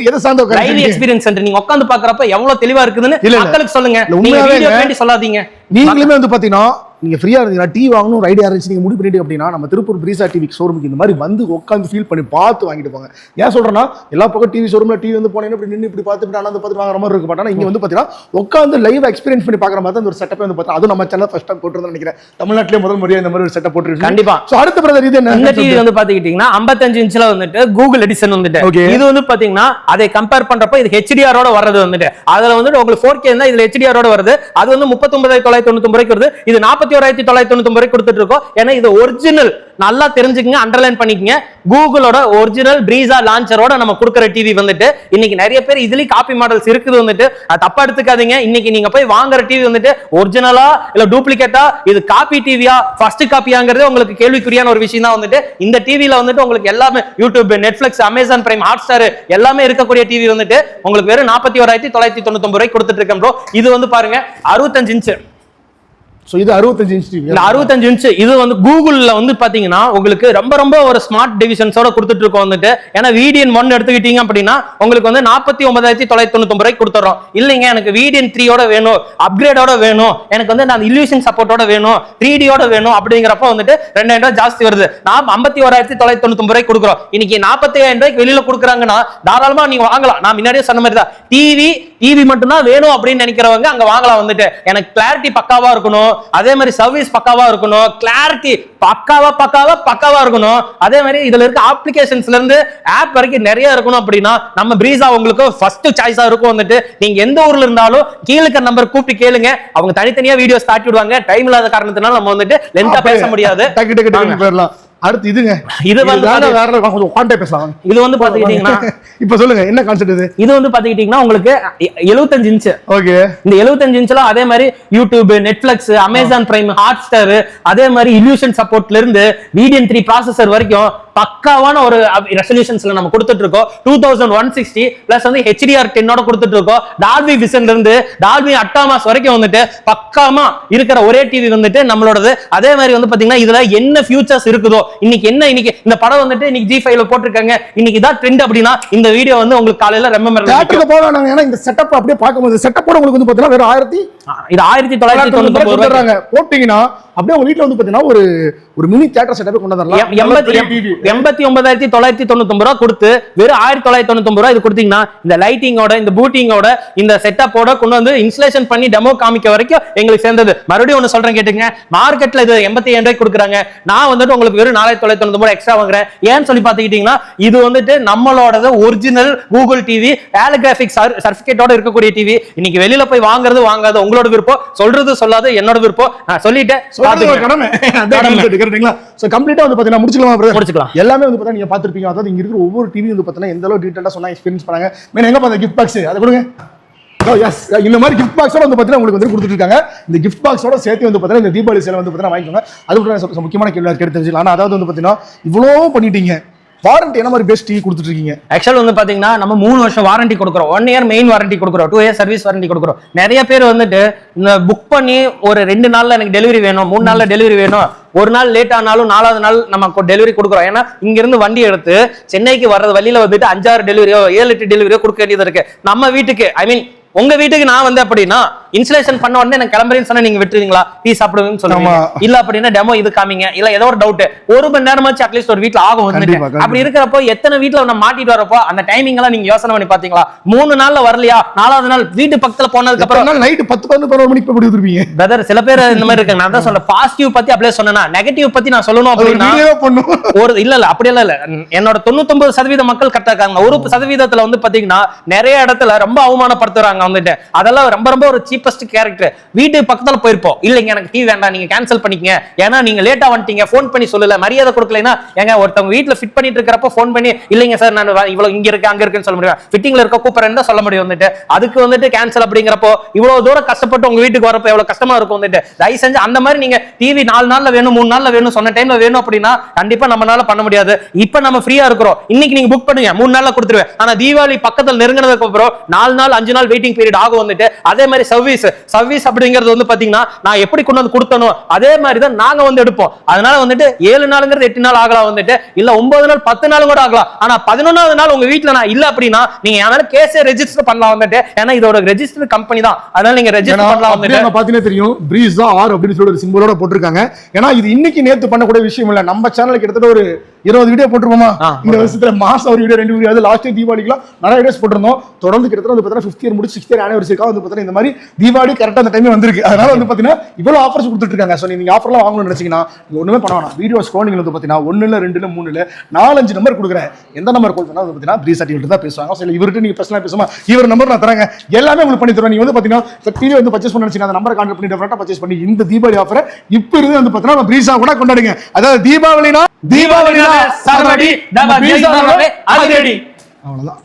எதை சார்ந்த லைவ்? எக்ஸ்பீரியன்ஸ் சென்டர் நீங்க உட்கார்ந்து பாக்குறப்ப எவ்வளவு தெளிவா இருக்குதுன்னு. மக்களுக்கு சொல்லுங்க நீங்க வீடியோ. வேண்டி சொல்லாதீங்க நீங்களுமே வந்து பாத்தீங்கன்னா நீங்க ஃப்ரீயா இருந்தீங்கன்னா டிவி வாங்கணும் ஐடியா இருந்துச்சு நீங்க முடிவு பண்ணிட்டு அப்படின்னா நம்ம திருப்பூர் பிரீசா டிவி ஷோரூமுக்கு இந்த மாதிரி வந்து உட்காந்து ஃபீல் பண்ணி பார்த்து வாங்கிட்டு போங்க. ஏன் சொல்றேன்னா எல்லா பக்கம் டிவி ஷோரூம்ல டிவி வந்து போனீங்கன்னா இப்படி நின்று இப்படி பார்த்துட்டு அண்ணாந்து பார்த்து வாங்குற மாதிரி இருக்க மாட்டாங்க இங்க வந்து பாத்தீங்கன்னா உட்காந்து லைவ் எக்ஸ்பீரியன்ஸ் பண்ணி பாக்குற மாதிரி இந்த ஒரு செட்டப் வந்து பார்த்தா அதுவும் நம்ம சேனல் ஃபர்ஸ்ட் டைம் போட்டுருந்தோம் நினைக்கிறேன். தமிழ்நாட்டிலே முதல் முறையா இந்த மாதிரி ஒரு செட்டப் போட்டுருக்கு கண்டிப்பா. சோ அடுத்த பிரதர் இது என்ன? இந்த டிவி வந்து பாத்துக்கிட்டீங்கன்னா 55 இன்ச்ல வந்துட்டு கூகுள் எடிசன் வந்துட்டு. Okay. இது வந்து பாத்தீங்கன்னா அதை கம்பேர் பண்றப்ப இது ஓட வர்றது வந்துட்டு. அதுல வந்துட்டு உங்களுக்கு 4K இருந்தா இதுல HDR ஓட வருது அது வந்து 39999 ரூபாய்க்கு வருது. இது 41999 ரூபாய்க்கு கொடுத்துட்டு இருக்கோம் ஏன்னா இது ஒரிஜினல் நல்லா தெரிஞ்சுக்கங்க அண்டர்லைன் பண்ணிக்கங்க. கூகுளோட ஒரிஜினல் பிரீசா லான்ச்சரோட நம்ம கொடுக்குற டிவி வந்துட்டு இன்னைக்கு நிறைய பேர் இதுலயும் காப்பி மாடல்ஸ் இருக்குது வந்துட்டு அது தப்பா எடுத்துக்காதீங்க. இன்னைக்கு நீங்க போய் வாங்குற டிவி வந்துட்டு ஒரிஜினலா இல்ல டூப்ளிகேட்டா இது காப்பி டிவியா ஃபர்ஸ்ட் காப்பியாங்கிறது உங்களுக்கு கேள்விக்குறியான ஒரு விஷயம் தான் வந்துட்டு இந்த டிவில வந்துட்டு உங்களுக்கு எல்லாமே YouTube Netflix Amazon Prime Hotstar எல்லாமே இருக்கக்கூடிய டிவி வந்துட்டு உங்களுக்கு வெறும் நாற்பத்தி ஓராயிரத்தி தொள்ளாயிரத்தி தொண்ணூத்தி ரூபாய்க்கு கொடுத்துட்டு இருக்கோம் ப்ரோ இது வந்து பாருங்க அறுபத்தஞ்சு இன்ச்சு ஸோ இது 65 இன்ச் டிவி இந்த அறுபத்தஞ்சு இன்ச் இது வந்து கூகுளில் வந்து பார்த்தீங்கன்னா உங்களுக்கு ரொம்ப ரொம்ப ஒரு ஸ்மார்ட் டிவிஷன்ஸோட கொடுத்துட்டு இருக்கோம் வந்துட்டு. ஏன்னா வீடியன் ஒன் எடுத்துக்கிட்டீங்க அப்படின்னா உங்களுக்கு வந்து நாற்பத்தி ஒன்பதாயிரத்தி தொள்ளாயிரத்தி தொண்ணூத்தி ரூபாய்க்கு கொடுத்துறோம். இல்லைங்க எனக்கு வீடியன் த்ரீயோட வேணும் அப்கிரேடோட வேணும் எனக்கு வந்து நான் இல்யூஷன் சப்போர்ட்டோட வேணும் த்ரீ டியோட வேணும் அப்படிங்கிறப்ப வந்துட்டு ரெண்டாயிரம் ரூபாய் ஜாஸ்தி வருது. நான் ஐம்பத்தி ஓராயிரத்தி தொள்ளாயிரத்தி தொண்ணூத்தி ரூபாய்க்கு கொடுக்குறோம். இன்னைக்கு நாற்பத்தி ஐயாயிரம் ரூபாய்க்கு வெளியில் கொடுக்குறாங்கன்னா தாராளமாக நீங்கள் வாங்கலாம். நான் முன்னாடியே சொன்ன மாதிரி தான் டிவி டிவி மட்டும்தான் வேணும் அப்படின்னு நினைக்கிறவங்க அங்க வாங்கலாம் வந்துட்டு. எனக்கு கிளாரிட்டி பக்காவா இருக்கணும். அதே மாதிரி சர்வீஸ் பக்காவா இருக்கணும். கிளாரிட்டி பக்காவா பக்காவா பக்காவா இருக்கணும். அதே மாதிரி இதுல இருக்க அப்ளிகேஷன்ஸ்ல இருந்து ஆப் வரைக்கும் நிறைய இருக்கணும் அப்படின்னா நம்ம பிரீசா உங்களுக்கு ஃபர்ஸ்ட் சாய்ஸா இருக்கும் வந்துட்டு. நீங்க எந்த ஊர்ல இருந்தாலும் கீழே நம்பர் கூப்பிட்டு கேளுங்க. அவங்க தனித்தனியா வீடியோஸ் தாட்டி விடுவாங்க டைம் இல்லாத காரணத்தினால நம்ம வந்துட்டு லென்த்தா பேச முடியாது. அடுத்து இதுங்க. இது வந்து வேற கொஞ்சம் கான்டே பேசலாம். இது வந்து பாத்துக்கிட்டீங்கன்னா [LAUGHS] இப்ப சொல்லுங்க என்ன கான்செப்ட் இது? இது வந்து பாத்துக்கிட்டீங்கன்னா உங்களுக்கு எழுபத்தஞ்சு இன்ச்சு ஓகே இந்த 75 இன்ச்ல அதே மாதிரி YouTube Netflix Amazon Prime Hotstar அதே மாதிரி இல்யூஷன் சப்போர்ட்ல இருந்து வீடியன் த்ரீ ப்ராசஸர் வரைக்கும் பக்காவான ஒரு ரெசல்யூஷன்ஸ்ல நம்ம கொடுத்துட்டு இருக்கோம் two thousand one sixty plus வந்து ஹெச்டிஆர் டென்னோட கொடுத்துட்டு இருக்கோம் டால்பி விசன்ல இருந்து டால்பி அட்டாமாஸ் வரைக்கும் வந்துட்டு பக்காமா இருக்கிற ஒரே டிவி வந்துட்டு நம்மளோடது. அதே மாதிரி வந்து பாத்தீங்கன்னா இதுல என்ன ஃபியூச்சர்ஸ் இருக்குதோ இன்னைக்கு என்ன இன்னைக்கு இந்த படம் வந்துட்டு இன்னைக்கு ஜி ஃபைவ்ல போட்டிருக்காங்க. இன்னைக்கு இதான் ட்ரெண்ட் அப்படின்னா இந்த வீடியோ வந்து உங்களுக்கு காலையில ரெம்ப தியேட்டருக்கு போக வேணாங்க. ஏன்னா இந்த செட்டப் அப்படியே பார்க்கும்போது செட்டப்போட உங்களுக்கு வந்து பாத்தீங்கன்னா வெறும் ஆயிரத்தி இது ஆயிரத்தி தொள்ளாயிரத்தி தொண்ணூத்தி போட்டீங்கன்னா அப்படியே உங்க வீட்ல வந்து பாத்தீங்கன்னா ஒரு ஒரு மினி தியேட்டர் செட்டப் கொண்டு வந்துடலாம் எண்பத்தி ஒன்பதாயிரத்தி தொள்ளாயிரத்தி தொண்ணூத்தி ரூபா கொடுத்து வெறும் ஆயிரத்தி தொள்ளாயிரத்தி தொண்ணூத்தி ரூபா இது கொடுத்தீங்கன்னா இந்த லைட்டிங்கோட இந்த பூட்டிங்கோட இந்த செட்டப்போட கொண்டு வந்து இன்ஸ்டலேஷன் பண்ணி டெமோ காமிக்க வரைக்கும் எங்களுக்கு சேர்ந்தது. மறுபடியும் ஒண்ணு சொல்றேன் கேட்டுங்க மார்க்கெட்ல இது எண்பத்தி ஏழு ரூபாய்க்கு கொடுக்குறாங்க. நான் வந்துட்டு உங்களுக்கு வெறும் நாலாயிரத்தி தொள்ளாயிரத்தி தொண்ணூத்தி ரூபாய் எக்ஸ்ட்ரா வாங்குறேன். ஏன்னு சொல்லி பாத்துக்கிட்டீங்கன்னா இது வந்துட்டு நம்மளோடது ஒரிஜினல் கூகுள் டிவி ஆலோகிராபிக் சர்டிபிகேட்டோட இருக்கக்கூடிய டிவி இன்னைக்கு வெளியில போய் வாங்குறது வாங்காது உங்களோட விருப்பம் சொல்றது சொல்லாது என்னோட விருப்பம். நான் சொல்லிட்டேன். கடமை? [LAUGHS] So, complete ஆ வந்து பாத்தீங்கன்னா முடிச்சுக்கலாமா? முடிச்சுக்கலாம். எல்லாமே வந்து பாத்தீங்கன்னா நீங்க பார்த்திருப்பீங்க. அதாவது இங்க இருக்கிற ஒவ்வொரு டிவி வந்து பாத்தீங்கன்னா எந்த அளவு டீடைலா சொன்னா எக்ஸ்பீரியன்ஸ் பண்ணாங்க. மேல எங்க பாத்த கிஃப்ட் பாக்ஸ் அதை கொடுங்க. Oh. இந்த மாதிரி கிஃப்ட் பாக்ஸோட வந்து பாத்தீங்கன்னா உங்களுக்கு வந்து கொடுத்துட்டு இருக்காங்க இந்த கிஃப்ட் பாக்ஸோட சேர்த்து வந்து பாத்தீங்கன்னா இந்த தீபாவளி சேலை வந்து பாத்தீங்கன்னா வாங்கிக்கோங்க. அது முக்கியமான கேள்வி கேட்டு தெரிஞ்சுக்கலாம். ஆனா அதாவது வந்து இவ்வளோ பண்ணிட்டீங்க. வாரண்டி என்ன மாதிரி பெஸ்ட் டிவி கொடுத்துட்டு இருக்கீங்க ஆக்சுவல் வந்து பாத்தீங்கன்னா நம்ம மூணு வருஷம் வாரண்டி கொடுக்குறோம். ஒன் இயர் மெயின் வாரண்டி கொடுக்குறோம். டூ இயர் சர்வீஸ் வாரண்டி கொடுக்குறோம். நிறைய பேர் வந்துட்டு இந்த புக் பண்ணி ஒரு ரெண்டு நாள்ல எனக்கு டெலிவரி வேணும் மூணு நாள்ல டெலிவரி வேணும். ஒரு நாள் லேட் ஆனாலும் நாலாவது நாள் நம்ம டெலிவரி கொடுக்குறோம். ஏன்னா இங்க இருந்து வண்டி எடுத்து சென்னைக்கு வர்றது வழியில வந்துட்டு அஞ்சாறு டெலிவரியோ ஏழு எட்டு டெலிவரியோ கொடுக்க வேண்டியது இருக்கு. நம்ம வீட்டுக்கு ஐ மீன் உங்க வீட்டுக்கு நான் வந்து அப்படின்னா இன்ஸ்டலேஷன் பண்ண உடனே எனக்கு கிளம்புறேன்னு சொன்னா நீங்க விட்டுருவீங்களா? டீ சாப்பிடுவீங்கன்னு சொல்லுவீங்க. இல்ல அப்படின்னா டெமோ இது காமிங்க. இல்ல ஏதோ ஒரு டவுட் ஒரு மணி நேரமாச்சு அட்லீஸ்ட் ஒரு வீட்ல ஆகும் வந்துட்டு. அப்படி இருக்கிறப்போ எத்தனை வீட்ல நம்ம மாட்டிட்டு வரப்போ அந்த டைமிங் எல்லாம் நீங்க யோசனை பண்ணி பாத்தீங்களா? மூணு நாள்ல வரலையா? நாலாவது நாள் வீட்டு பக்கத்துல போனதுக்கு அப்புறம் நைட்டு பத்து பதினோரு மணிக்கு போய் கொடுத்துருப்பீங்க பிரதர் சில பேர் இந்த மாதிரி இருக்காங்க. நான் தான் சொல்றேன். பாசிட்டிவ் பத்தி அப்படியே சொன்னா நெகட்டிவ் பத்தி நான் சொல்லணும் அப்படின்னா ஒரு இல்ல இல்ல அப்படி இல்ல இல்ல. என்னோட தொண்ணூத்தொன்பது சதவீத மக்கள் கரெக்டா இருக்காங்க. ஒரு சதவீதத்துல வந்து பாத்தீங்கன்னா நிறைய இடத்துல ரொம்ப அவமானப்படுத்துறாங்க வந்துட்டு. அதெல்லாம் ரொம்ப ரொம்ப ஒரு சீப்பஸ்ட் கேரக்டர் வீட்டு பக்கத்துல போயிருப்போம். இல்லைங்க எனக்கு டீ வேண்டாம் நீங்க கேன்சல் பண்ணிக்கங்க. ஏன்னா நீங்க லேட்டா வந்துட்டீங்க ஃபோன் பண்ணி சொல்லல மரியாதை கொடுக்கலைன்னா ஏங்க ஒருத்தவங்க வீட்டுல ஃபிட் பண்ணிட்டு இருக்கிறப்ப ஃபோன் பண்ணி இல்லைங்க சார் நான் இவ்வளவு இங்க இருக்கு அங்க இருக்குன்னு சொல்ல முடியும்? ஃபிட்டிங்ல இருக்க கூப்பிடுறேன்னு தான் சொல்ல முடியும் வந்துட்டு. அதுக்கு வந்துட்டு கேன்சல் அப்படிங்கிறப்போ இவ்வளவு தூரம் கஷ்டப்பட்டு உங்க வீட்டுக்கு வரப்போ எவ்வளவு கஷ்டமா இருக்கும் வந்துட்டு. தயவு செஞ்சு அந்த மாதிரி நீங்க டிவி நாலு நாள்ல வேணும் மூணு நாள்ல வேணும் சொன்ன டைம்ல வேணும் அப்படின்னா கண்டிப்பா நம்மளால பண்ண முடியாது. இப்ப நம்ம ஃப்ரீயா இருக்கிறோம். இன்னைக்கு நீங்க புக் பண்ணுங்க மூணு நாள்ல கொடுத்துருவேன். ஆனா தீபாவளி பக்கத்துல நெருங்கினதுக்கு அப்புறம் நாலு நாள் அஞ்சு நாள் வெயிட்டிங் பீரியட் ஆகும் வந்துட்டு. அதே மாதிரி சர்வீஸ் சர்வீஸ் அப்படிங்கிறது வந்து பாத்தீங்கன்னா நான் எப்படி கொண்டு வந்து கொடுத்தனோ அதே மாதிரி தான் நாங்க வந்து எடுப்போம். அதனால வந்துட்டு ஏழு நாளுங்கிறது எட்டு நாள் ஆகலாம் வந்துட்டு இல்ல ஒன்பது நாள் பத்து நாள் கூட ஆகலாம். ஆனா பதினொன்னாவது நாள் உங்க வீட்ல நான் இல்ல அப்படின்னா நீங்க என் மேல கேஸே ரெஜிஸ்டர் பண்ணலாம் வந்துட்டு. ஏன்னா இது ஒரு ரெஜிஸ்டர் கம்பெனி தான். அதனால நீங்க ரெஜிஸ்டர் பண்ணலாம் வந்துட்டு. பாத்தீங்கன்னா தெரியும் பிரீஸ் தான் ஆர் அப்படின்னு சொல்லி ஒரு சிம்பிளோட போட்டிருக்காங்க. ஏன்னா இது இன்னைக்கு நேத்து பண்ணக்கூடிய விஷயம் இல்ல. நம்ம சேனலுக்கு கிட்டத்தட்ட ஒரு இருபது வீடியோ போட்டுருப்போமா? ஆ, இந்த வருஷத்துல மாசம் ஒரு வீடியோ ரெண்டு வீடியோ அது லாஸ்ட் தீபாவளிக்குலாம் நிறைய வீடியோஸ் போட்டிருந்தோம். தொடர்ந்து கிட்டத்தட்ட வந்து பாத்தீங்கன்னா ஃபிஃப்த் இயர் முடிச்சு சிக்ஸ்த் இயர் ஆனிவர்சரிக்காக வந்து பாத்தீங்கன்னா இந்த மாதிரி தீபாவளி கரெக்டா அந்த டைம் வந்திருக்கு. அதனால வந்து பாத்தீங்கன்னா இவ்வளவு ஆஃபர்ஸ் கொடுத்துட்டு இருக்காங்க ஸோ நீங்க ஆஃபர்லாம் வாங்கணும்னு நினைச்சீங்கன்னா நீங்க ஒண்ணுமே பண்ண வேணாம். வீடியோ ஸ்க்ரோலிங் வந்து பாத்தீங்கன்னா ஒண்ணுல ரெண்டுல மூணுல நாலஞ்சு நம்பர் கொடுக்குறேன். எந்த நம்பர் கால் பண்ணா வந்து பாத்தீங்கன்னா ப்ரீ சர்டிஃபிகேட் தான் பேசுவாங்க. சரி இவர்கிட்ட நீங்க பர்சனலா பேசுமா இவர் நம்பர் நான் தரேங்க எல்லாமே உங்களுக்கு பண்ணி தருவேன். நீங்க வந்து பாத்தீங்கன்னா டிவி வந்து பர்ச்சேஸ் பண்ண நினைச்சீங்க அந்த நம்பரை கான்டாக்ட் பண்ணி டெஃபரெண்டா பர்ச்சேஸ் பண்ணி இந்த தீபாவளி ஆஃபரை இப்போ இருந்து வந்து பாத்தீங்கன்னா பிரீஸா கூட கொண்டாடுங்க. அதாவது தீபாவளினா தீபாவளினா சரவடி நம்ம பிரீஸா ஜெயிக்கிறோமே, அதிரடி அவ்வளவுதான்